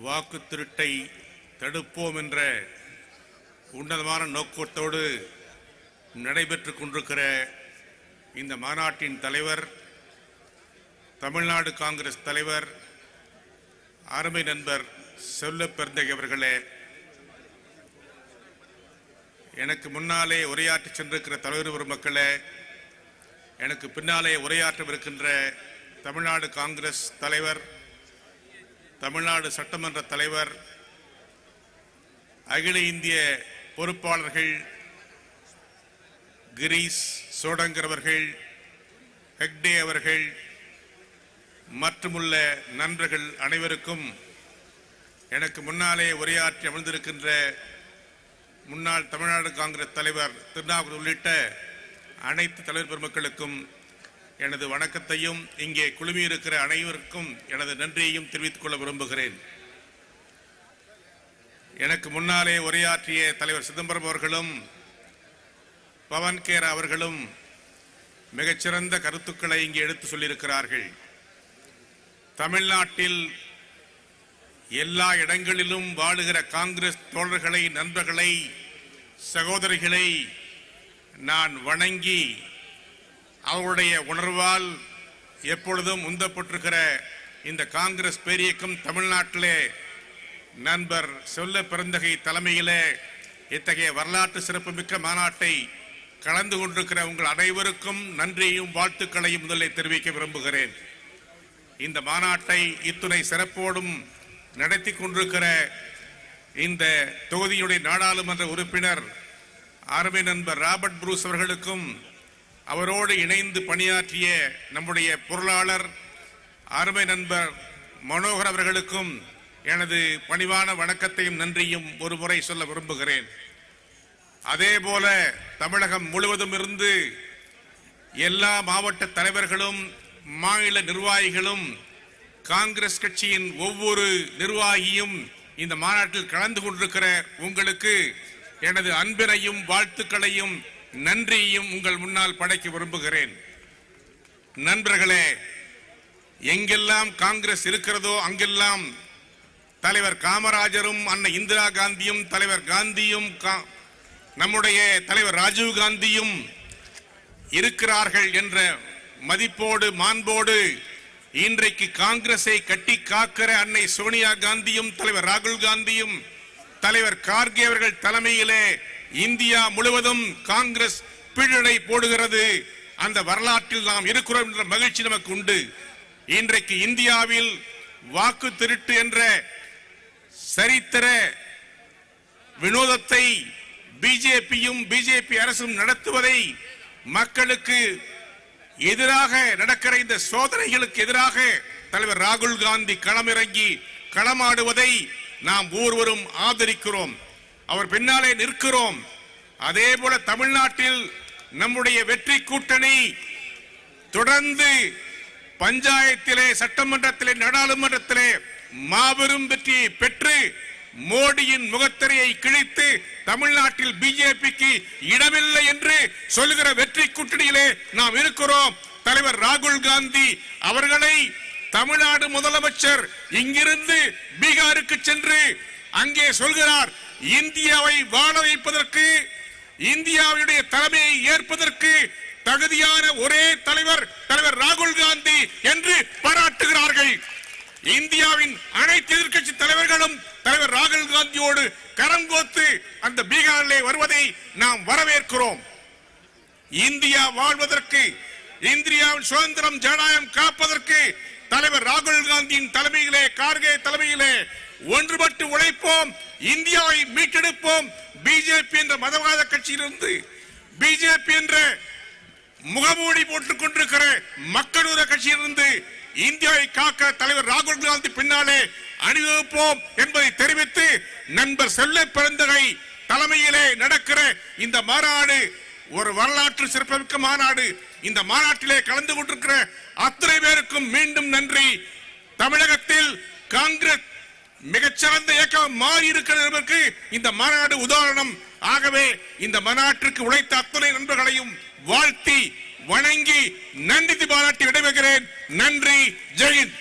வாக்கு திருட்டை தடுப்போம் என்ற உன்னதமான நோக்கத்தோடு நடைபெற்று கொண்டிருக்கிற இந்த மாநாட்டின் தலைவர் தமிழ்நாடு காங்கிரஸ் தலைவர் அருமை நண்பர் செல்ல பெருந்தகை அவர்களே எனக்கு முன்னாலே உரையாற்றி சென்றிருக்கிற தலைவர் மக்களே எனக்கு பின்னாலே உரையாற்றவிருக்கின்ற தமிழ்நாடு காங்கிரஸ் தலைவர் தமிழ்நாடு சட்டமன்ற தலைவர் அகில இந்திய பொறுப்பாளர்கள் கிரீஸ் சோடங்கர் அவர்கள் ஹெக்டே அவர்கள் மற்றுமுள்ள நண்பர்கள் அனைவருக்கும் எனக்கு முன்னாலே உரையாற்றி அமர்ந்திருக்கின்ற முன்னாள் தமிழ்நாடு காங்கிரஸ் தலைவர் திருநாகூர் உள்ளிட்ட அனைத்து தலைவர் பெருமக்களுக்கும் எனது வணக்கத்தையும் இங்கே குழுமியிருக்கிற அனைவருக்கும் எனது நன்றியையும் தெரிவித்துக் கொள்ள விரும்புகிறேன். எனக்கு முன்னாலே உரையாற்றிய தலைவர் சிதம்பரம் அவர்களும் பவன்கேர் அவர்களும் மிகச்சிறந்த கருத்துக்களை இங்கே எடுத்து சொல்லியிருக்கிறார்கள். தமிழ்நாட்டில் எல்லா இடங்களிலும் வாழுகிற காங்கிரஸ் தோழர்களை நண்பர்களை சகோதரிகளை நான் வணங்கி அவருடைய உணர்வால் எப்பொழுதும் உந்தப்பட்டிருக்கிற இந்த காங்கிரஸ் பேரியக்கம் தமிழ்நாட்டிலே நண்பர் சொல்ல பிறந்தகை தலைமையிலே இத்தகைய வரலாற்று சிறப்புமிக்க மாநாட்டை கலந்து கொண்டிருக்கிற உங்கள் அனைவருக்கும் நன்றியையும் வாழ்த்துக்களையும் முதலில் தெரிவிக்க விரும்புகிறேன். இந்த மாநாட்டை இத்துணை சிறப்போடும் நடத்தி கொண்டிருக்கிற இந்த தொகுதியுடைய நாடாளுமன்ற உறுப்பினர் அருமை நண்பர் ராபர்ட் புரூஸ் அவர்களுக்கும் அவரோடு இணைந்து பணியாற்றிய நம்முடைய பொருளாளர் அருமை நண்பர் மனோகர் அவர்களுக்கும் எனது பணிவான வணக்கத்தையும் நன்றியும் ஒரு முறை சொல்ல விரும்புகிறேன். அதே போல தமிழகம் முழுவதும் இருந்து எல்லா மாவட்ட தலைவர்களும் மாநில நிர்வாகிகளும் காங்கிரஸ் கட்சியின் ஒவ்வொரு நிர்வாகியும் இந்த மாநாட்டில் கலந்து கொண்டிருக்கிற உங்களுக்கு எனது அன்பினையும் வாழ்த்துக்களையும் நன்றியையும் உங்கள் முன்னால் படைக்க விரும்புகிறேன். நண்பர்களே எங்கெல்லாம் காங்கிரஸ் இருக்கிறதோ அங்கெல்லாம் தலைவர் காமராஜரும் அன்னை இந்திரா காந்தியும் தலைவர் காந்தியும் கா- நம்முடைய தலைவர் ராஜீவ் காந்தியும் இருக்கிறார்கள் என்ற மதிப்போடு மாண்போடு இன்றைக்கு காங்கிரஸை கட்டி காக்கிற அன்னை சோனியா காந்தியும் தலைவர் ராகுல் காந்தியும் தலைவர் கார்கே அவர்கள் தலைமையிலே இந்தியா முழுவதும் காங்கிரஸ் பிழடை போடுகிறது. அந்த வரலாற்றில் நாம் இருக்கிறோம் என்ற மகிழ்ச்சி நமக்கு உண்டு. இன்றைக்கு இந்தியாவில் வாக்கு திருட்டு என்ற சரித்திர வினோதத்தை பிஜேபியும் பிஜேபி அரசும் நடத்துவதை மக்களுக்கு எதிராக நடக்கிற இந்த சோதனைகளுக்கு எதிராக தலைவர் ராகுல் காந்தி களமிறங்கி களமாடுவதை நாம் ஒவ்வொருவரும் ஆதரிக்கிறோம். அவர் பின்னாலே நிற்கிறோம். அதே போல தமிழ்நாட்டில் நம்முடைய வெற்றி கூட்டணி தொடர்ந்து பஞ்சாயத்திலே சட்டமன்றத்திலே நாடாளுமன்றத்திலே மாபெரும் வெற்றியை பெற்று மோடியின் முகத்திரையை கிழித்து தமிழ்நாட்டில் பிஜேபிக்கு இடமில்லை என்று சொல்லுகிற வெற்றி கூட்டணியிலே நாம் இருக்கிறோம். தலைவர் ராகுல் காந்தி அவர்களை தமிழ்நாடு முதலமைச்சர் இங்கிருந்து பீகாருக்கு சென்று அங்கே சொல்கிறார் இந்தியாவை வாழ வைப்பதற்கு இந்தியாவுடைய தலைமையை ஏற்பதற்கு தகுதியான ஒரே தலைவர் தலைவர் ராகுல் காந்தி என்று பாராட்டுகிறார்கள். இந்தியாவின் அனைத்து எதிர்க்கட்சி தலைவர்களும் தலைவர் ராகுல் காந்தியோடு கரம் கோத்து அந்த பீகாரிலே வருவதை நாம் வரவேற்கிறோம். இந்தியா வாழ்வதற்கு இந்தியாவின் சுதந்திரம் ஜனநாயகம் காப்பதற்கு தலைவர் ராகுல் காந்தியின் தலைமையிலே கார்கே தலைமையிலே ஒன்றுபட்டு உழைப்போம் இந்தியாவை மீட்டெடுப்போம். பிஜேபி என்ற மதவாத கட்சியிலிருந்து பிஜேபி என்ற முகமூடி போட்டுக் கொண்டிருக்கிற மக்களூர கட்சியிலிருந்து இந்தியாவை காக்க தலைவர் ராகுல் காந்தி பின்னாலே அணிவகுப்போம் என்பதை தெரிவித்து நண்பர் செல்ல பிறந்தகை தலைமையிலே நடக்கிற இந்த மாநாடு ஒரு வரலாற்று சிறப்புமிக்க மாநாடு. இந்த மாநாட்டிலே கலந்து கொண்டிருக்கிற அத்தனை பேருக்கும் மீண்டும் நன்றி. தமிழகத்தில் காங்கிரஸ் மிகச்சிறந்த இயக்கம் மாறி இருக்கிறதற்கு இந்த மாநாடு உதாரணம். ஆகவே இந்த மாநாட்டிற்கு உழைத்த அத்தனை நண்பர்களையும் வாழ்த்தி வணங்கி நன்றி பாராட்டி விடைபெறுகிறேன். நன்றி. ஜெயின்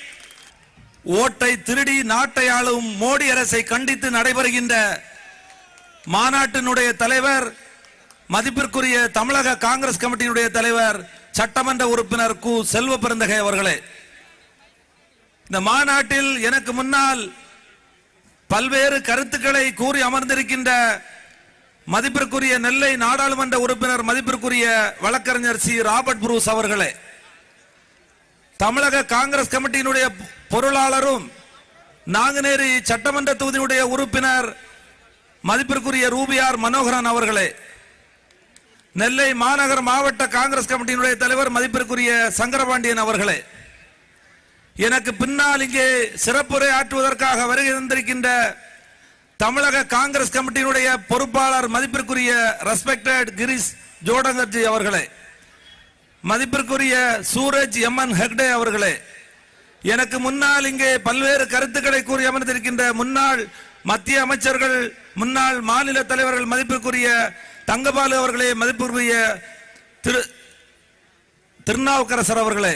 ஓட்டை திருடி நாட்டை ஆளும் மோடி அரசை கண்டித்து நடைபெறுகின்ற மாநாட்டினுடைய தலைவர் மதிப்பிற்குரிய தமிழக காங்கிரஸ் கமிட்டியினுடைய தலைவர் சட்டமன்ற உறுப்பினர் கு. செல்வ பெருந்தகை அவர்களே இந்த மாநாட்டில் எனக்கு முன்னால் பல்வேறு கருத்துக்களை கூறி அமர்ந்திருக்கின்ற மதிப்பிற்குரிய நெல்லை நாடாளுமன்ற உறுப்பினர் மதிப்பிற்குரிய வழக்கறிஞர் சி. ராபர்ட் புரூஸ் அவர்களே தமிழக காங்கிரஸ் கமிட்டியினுடைய பொருளாளரும் நாங்குநேரி சட்டமன்ற தொகுதியுடைய உறுப்பினர் மதிப்பிற்குரிய ரூபியார் மனோகரன் அவர்களே நெல்லை மாநகர் மாவட்ட காங்கிரஸ் கமிட்டியினுடைய தலைவர் மதிப்பிற்குரிய சங்கரபாண்டியன் அவர்களே எனக்கு பின்னால் இங்கே சிறப்புரை ஆற்றுவதற்காக வருகை தந்திருக்கின்ற தமிழக காங்கிரஸ் கமிட்டியினுடைய பொறுப்பாளர் மதிப்பிற்குரிய ரெஸ்பெக்டட் கிரீஷ் ஜோடங்கர்ஜி அவர்களே மதிப்பிற்குரிய சூரஜ் எம்என் ஹெக்டே அவர்களே எனக்கு முன்னால் இங்கே பல்வேறு கருத்துக்களை கூறி அமர்ந்திருக்கின்ற முன்னாள் மத்திய அமைச்சர்கள் முன்னாள் மாநில தலைவர்கள் மதிப்பிற்குரிய தங்கபாலு அவர்களே மதிப்புரிய திரு திருநாவுக்கரசர் அவர்களே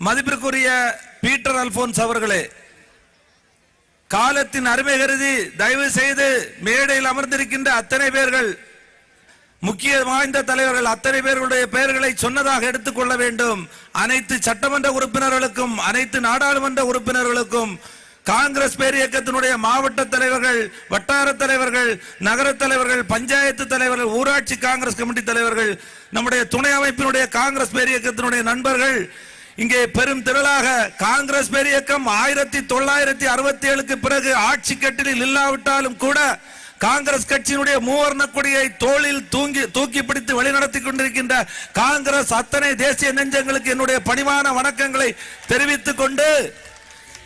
மதிப்பிற்குரிய பீட்டர் அல்போன்ஸ் அவர்களே காலத்தின் அருமை கருதி தயவு செய்து மேடையில் அமர்ந்திருக்கின்ற அத்தனை பேர்கள் முக்கிய வாய்ந்த தலைவர்கள் அத்தனை பேர்களுடைய பெயர்களை சொன்னதாக எடுத்துக்கொள்ள வேண்டும். அனைத்து சட்டமன்ற உறுப்பினர்களுக்கும் அனைத்து நாடாளுமன்ற உறுப்பினர்களுக்கும் காங்கிரஸ் பேர் இயக்கத்தினுடைய மாவட்ட தலைவர்கள் வட்டார தலைவர்கள் நகர தலைவர்கள் பஞ்சாயத்து தலைவர்கள் ஊராட்சி காங்கிரஸ் கமிட்டி தலைவர்கள் நம்முடைய துணை அமைப்பினுடைய காங்கிரஸ் பேர் இயக்கத்தினுடைய நண்பர்கள் இங்கே பெரும் திரளாக காங்கிரஸ் பேர் இயக்கம் ஆயிரத்தி தொள்ளாயிரத்தி அறுபத்தி ஏழுக்கு பிறகு ஆட்சி கட்டிலில் இல்லாவிட்டாலும் கூட காங்கிரஸ் கட்சியினுடைய மூவர்ண கொடியை தோளில் தூங்கி தூக்கி பிடித்து வழிநடத்தி கொண்டிருக்கின்ற காங்கிரஸ் அத்தனை தேசிய நெஞ்சங்களுக்கு என்னுடைய பணிவான வணக்கங்களை தெரிவித்துக் கொண்டு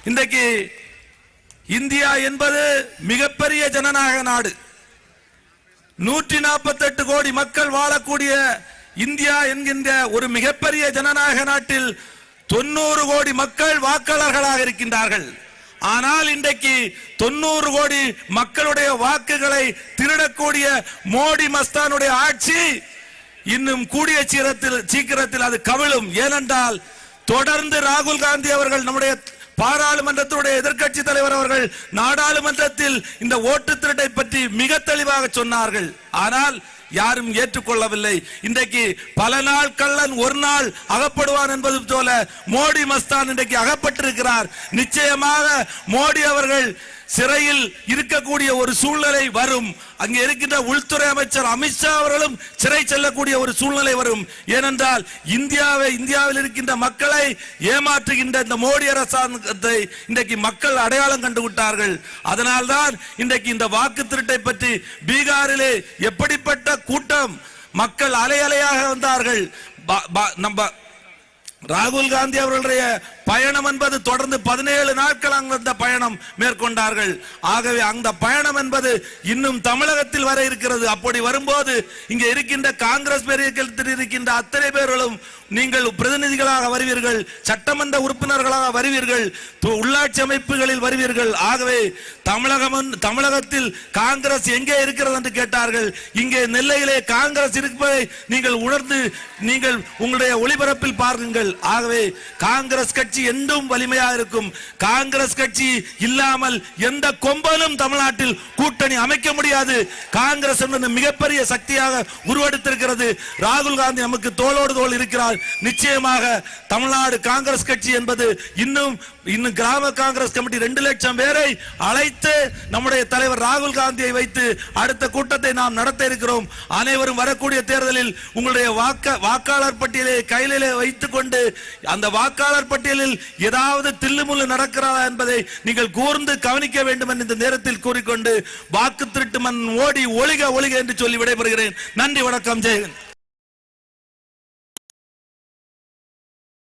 இன்றைக்கு இந்தியா என்பது மிகப்பெரிய ஜனநாயக நாடு. நூற்றி நாற்பத்தெட்டு கோடி மக்கள் வாழக்கூடிய இந்தியா என்கின்ற ஒரு மிகப்பெரிய ஜனநாயக நாட்டில் தொண்ணூறு கோடி மக்கள் வாக்காளர்களாக இருக்கின்றார்கள். ஆனால் இன்றைக்கு தொண்ணூறு கோடி மக்களுடைய வாக்குகளை திருடக்கூடிய மோடி மஸ்தானுடைய ஆட்சி இன்னும் கூடிய சீரத்தில் சீக்கிரத்தில் அது கவிழும். ஏனென்றால் தொடர்ந்து ராகுல் காந்தி அவர்கள் நம்முடைய பாராளுமன்றத்தினுடைய எதிர்க்கட்சி தலைவர் அவர்கள் நாடாளுமன்றத்தில் இந்த ஓட்டு திருட்டை பற்றி மிக தெளிவாக சொன்னார்கள். ஆனால் யாரும் ஏற்றுக்கொள்ளவில்லை. இன்றைக்கு பல நாள் கள்ளன் ஒரு நாள் அகப்படுவான் என்பது போல மோடி மஸ்தான் இன்றைக்கு அகப்பட்டிருக்கிறார். நிச்சயமாக மோடி அவர்கள் சிறையில் இருக்கக்கூடிய ஒரு சூழ்நிலை வரும். அங்கே இருக்கின்ற உள்துறை அமைச்சர் அமித்ஷா அவர்களும் சிறை செல்லக்கூடிய ஒரு சூழ்நிலை வரும். ஏனென்றால் இந்தியாவை இந்தியாவில் இருக்கின்ற மக்களை ஏமாற்றுகின்ற இந்த மோடி அரசாங்கத்தை இன்றைக்கு மக்கள் அடையாளம் கண்டு விட்டார்கள். அதனால்தான் இன்றைக்கு இந்த வாக்கு திருட்டை பற்றி பீகாரிலே எப்படிப்பட்ட கூட்டம் மக்கள் அலை அலையாக வந்தார்கள். ப- ப- நம்ம ராகுல் காந்தி அவர்களுடைய பயணம் என்பது தொடர்ந்து பதினேழு நாட்கள் அந்த பயணம் மேற்கொண்டார்கள். ஆகவே அந்த பயணம் என்பது இன்னும் தமிழகத்தில் வர இருக்கிறது. அப்படி வரும்போது இங்க இருக்கின்ற காங்கிரஸ் பேரியக்கத்தில் இருக்கின்ற அத்தனை பேர்களும் நீங்கள் பிரதிநிதிகளாக வருவீர்கள் சட்டமன்ற உறுப்பினர்களாக வருவீர்கள் உள்ளாட்சி அமைப்புகளில் வருவீர்கள். ஆகவே தமிழகம் தமிழகத்தில் காங்கிரஸ் எங்கே இருக்கிறது என்று கேட்டார்கள். இங்கே நெல்லையிலே காங்கிரஸ் இருப்பதை நீங்கள் உணர்ந்து நீங்கள் உங்களுடைய ஒளிபரப்பில் பாருங்கள். ஆகவே காங்கிரஸ் கட்சி கட்சி என்றும் வலிமையாக இருக்கும். காங்கிரஸ் கட்சி இல்லாமல் எந்த கொம்பனும் தமிழ்நாட்டில் கூட்டணி அமைக்க முடியாது. காங்கிரஸ் என்பது மிகப்பெரிய சக்தியாக உருவெடுத்திருக்கிறது. ராகுல் காந்தி நமக்கு தோளோடு தோல் இருக்கிறார். நிச்சயமாக தமிழ்நாடு காங்கிரஸ் கட்சி என்பது இன்னும் இன்னும் கிராம காங்கிரஸ் கமிட்டி ரெண்டு லட்சம் பேரை அழைத்து நம்முடைய தலைவர் ராகுல் காந்தியை வைத்து அடுத்த கூட்டத்தை நாம் நடத்த இருக்கிறோம். அனைவரும் வரக்கூடிய தேர்தலில் உங்களுடைய வாக்க வாக்காளர் பட்டியலை கையிலே வைத்துக் கொண்டு அந்த வாக்காளர் பட்டியலில் ஏதாவது தில்லுமுள்ளு நடக்கிறதா என்பதை நீங்கள் கூர்ந்து கவனிக்க வேண்டும் என்று இந்த நேரத்தில் கூறிக்கொண்டு வாக்கு திருட்டு மண் ஓடி ஒளிக ஒளிக என்று சொல்லி விடைபெறுகிறேன். நன்றி வணக்கம். ஜெயகன்